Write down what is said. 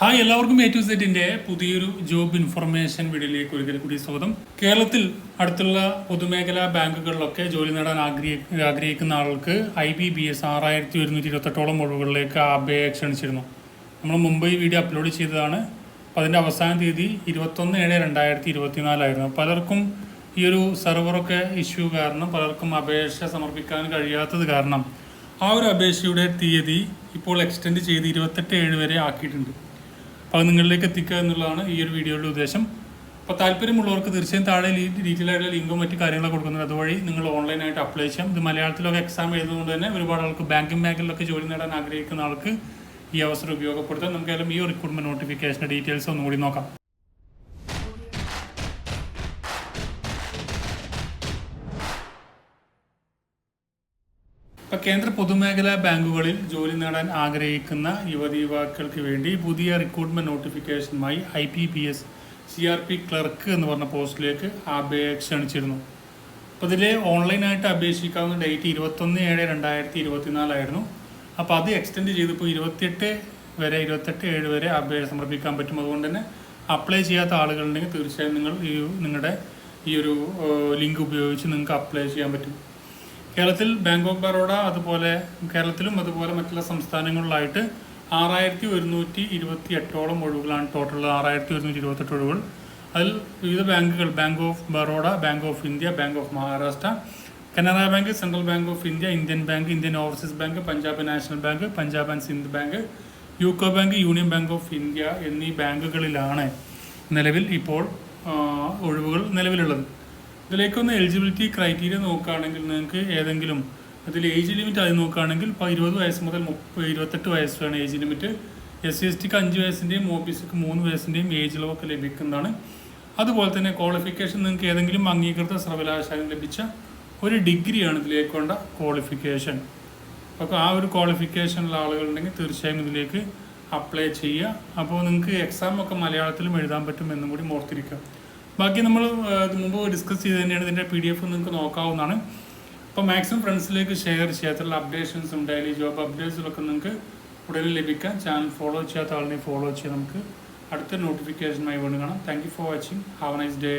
Hi എല്ലാവർക്കും A to സെറ്റിന്റെ പുതിയൊരു ജോബ് ഇൻഫർമേഷൻ വീഡിയോയിലേക്ക് ഒരിക്കൽ കൂടി സ്വാഗതം. കേരളത്തിൽ അടുത്തുള്ള പൊതുമേഖലാ ബാങ്കുകളിലൊക്കെ ജോലി നേടാൻ ആഗ്രഹി ആഗ്രഹിക്കുന്ന ആൾക്ക് ഐ ബി ബി എസ് ആറായിരത്തി ഒരുന്നൂറ്റി ഇരുപത്തെട്ടോളം ഒഴിവുകളിലേക്ക് അപേക്ഷ ക്ഷണിച്ചിരുന്നു. നമ്മൾ മുംബൈ വീഡിയോ അപ്ലോഡ് ചെയ്തതാണ്. അപ്പോൾ അതിന്റെ അവസാന തീയതി ഇരുപത്തൊന്ന് ഏഴ് രണ്ടായിരത്തി ഇരുപത്തിനാലായിരുന്നു പലർക്കും ഈ ഒരു സെർവറൊക്കെ ഇഷ്യൂ കാരണം പലർക്കും അപേക്ഷ സമർപ്പിക്കാൻ കഴിയാത്തത് കാരണം ആ ഒരു അപേക്ഷയുടെ തീയതി ഇപ്പോൾ എക്സ്റ്റെൻഡ് ചെയ്ത് ഇരുപത്തെട്ട് ഏഴ് വരെ ആക്കിയിട്ടുണ്ട്. അപ്പോൾ നിങ്ങളിലേക്ക് എത്തിക്കുക എന്നുള്ളതാണ് ഈ ഒരു വീഡിയോയുടെ ഉദ്ദേശം. അപ്പോൾ താല്പര്യമുള്ളവർക്ക് തീർച്ചയായും താഴെ ഡീറ്റെയിൽ ഡീറ്റെയിലായിട്ടുള്ള ലിങ്കും മറ്റു കാര്യങ്ങളൊക്കെ കൊടുക്കുന്നുണ്ട് അതുവഴി നിങ്ങൾ ഓൺലൈനായിട്ട് അപ്ലൈ ചെയ്യാം. ഇത് മലയാളത്തിലൊക്കെ എക്സാം എഴുതുന്നതുകൊണ്ട് തന്നെ ഒരുപാട് ആൾക്ക് ബാങ്കിങ് ബാങ്കിലൊക്കെ ജോലി നേടാൻ ആഗ്രഹിക്കുന്ന ആൾക്ക് ഈ അവസരം ഉപയോഗപ്പെടുത്താം. നമുക്കായാലും ഈ റിക്രൂട്ട്മെന്റ് നോട്ടിഫിക്കേഷന്റെ ഡീറ്റെയിൽസ് ഒന്നുകൂടി നോക്കാം. ഇപ്പൊ കേന്ദ്ര പൊതുമേഖലാ ബാങ്കുകളിൽ ജോലി നേടാൻ ആഗ്രഹിക്കുന്ന യുവതി യുവാക്കൾക്ക് വേണ്ടി പുതിയ recruitment നോട്ടിഫിക്കേഷനുമായി I B P S C R P clerk എന്ന് പറഞ്ഞ പോസ്റ്റിലേക്ക് അപേക്ഷ ക്ഷണിച്ചിരുന്നു അപ്പോൾ ഇതിൽ ഓൺലൈനായിട്ട് അപേക്ഷിക്കാവുന്ന ഡേറ്റ് ഇരുപത്തൊന്ന് ഏഴ് രണ്ടായിരത്തി ഇരുപത്തിനാലായിരുന്നു അപ്പോൾ അത് എക്സ്റ്റെൻഡ് ചെയ്തപ്പോൾ ഇരുപത്തിയെട്ട് വരെ ഇരുപത്തെട്ട് ഏഴ് വരെ അപേക്ഷ സമർപ്പിക്കാൻ പറ്റും. അതുകൊണ്ട് തന്നെ അപ്ലൈ ചെയ്യാത്ത ആളുകളുണ്ടെങ്കിൽ തീർച്ചയായും നിങ്ങൾ ഈ നിങ്ങളുടെ ഈ ഒരു ലിങ്ക് ഉപയോഗിച്ച് നിങ്ങൾക്ക് അപ്ലൈ ചെയ്യാൻ പറ്റും. കേരളത്തിൽ ബാങ്ക് ഓഫ് ബറോഡ അതുപോലെ കേരളത്തിലും അതുപോലെ മറ്റുള്ള സംസ്ഥാനങ്ങളിലായിട്ട് ആറായിരത്തി ഒരുന്നൂറ്റി ഇരുപത്തി എട്ടോളം ഒഴിവുകളാണ് ടോട്ടൽ ആറായിരത്തി ഒരുന്നൂറ്റി ഇരുപത്തെട്ട് ഒഴിവുകൾ. അതിൽ വിവിധ ബാങ്കുകൾ bank of Baroda bank of India bank of Maharashtra Canara bank central bank of India Indian bank Indian overseas bank Punjab national bank Punjab and Sind bank UCO bank union bank of India എന്നീ ബാങ്കുകളിലാണ് നിലവിൽ ഇപ്പോൾ ഒഴിവുകൾ നിലവിലുള്ളത്. ഇതിലേക്കൊന്ന് eligibility criteria നോക്കുകയാണെങ്കിൽ നിങ്ങൾക്ക് ഏതെങ്കിലും അതിൽ ഏജ് ലിമിറ്റ് ആയി നോക്കുകയാണെങ്കിൽ ഇപ്പോൾ ഇരുപത് വയസ്സ് മുതൽ മുപ്പത് ഇരുപത്തെട്ട് വയസ്സാണ് age limit S C S tick അഞ്ച് വയസ്സിന്റെയും ഒ ബി സിക്ക് മൂന്ന് വയസ്സിന്റെയും ഏജ് ഇളവൊക്കെ ലഭിക്കുന്നതാണ്. അതുപോലെ തന്നെ ക്വാളിഫിക്കേഷൻ നിങ്ങൾക്ക് ഏതെങ്കിലും അംഗീകൃത സർവകലാശാല ലഭിച്ച ഒരു ഡിഗ്രിയാണ് ഇതിലേക്ക് വേണ്ട ക്വാളിഫിക്കേഷൻ അപ്പോൾ ആ ഒരു ക്വാളിഫിക്കേഷനുള്ള ആളുകളുണ്ടെങ്കിൽ തീർച്ചയായും ഇതിലേക്ക് അപ്ലൈ ചെയ്യുക. അപ്പോൾ നിങ്ങൾക്ക് എക്സാം ഒക്കെ മലയാളത്തിലും എഴുതാൻ പറ്റും എന്നും കൂടി ഓർത്തിരിക്കുക. ബാക്കി നമ്മൾ മുമ്പ് ഡിസ്കസ് ചെയ്ത് തന്നെയാണ് ഇതിന്റെ പി ഡി എഫ് നിങ്ങൾക്ക് നോക്കാവുന്നതാണ്. അപ്പോൾ മാക്സിമം ഫ്രണ്ട്സിലേക്ക് ഷെയർ ചെയ്യാത്തുള്ള അപ്ഡേഷൻസും ഡെയിലി ജോബ് അപ്ഡേറ്റ്സിലൊക്കെ നിങ്ങൾക്ക് ഉടനെ ലഭിക്കാൻ ചാനൽ ഫോളോ ചെയ്യാത്ത ആളിനെ ഫോളോ ചെയ്യാൻ നമുക്ക് അടുത്ത നോട്ടിഫിക്കേഷനുമായി വേണ്ടി കാണാം. Thank you for watching have nice day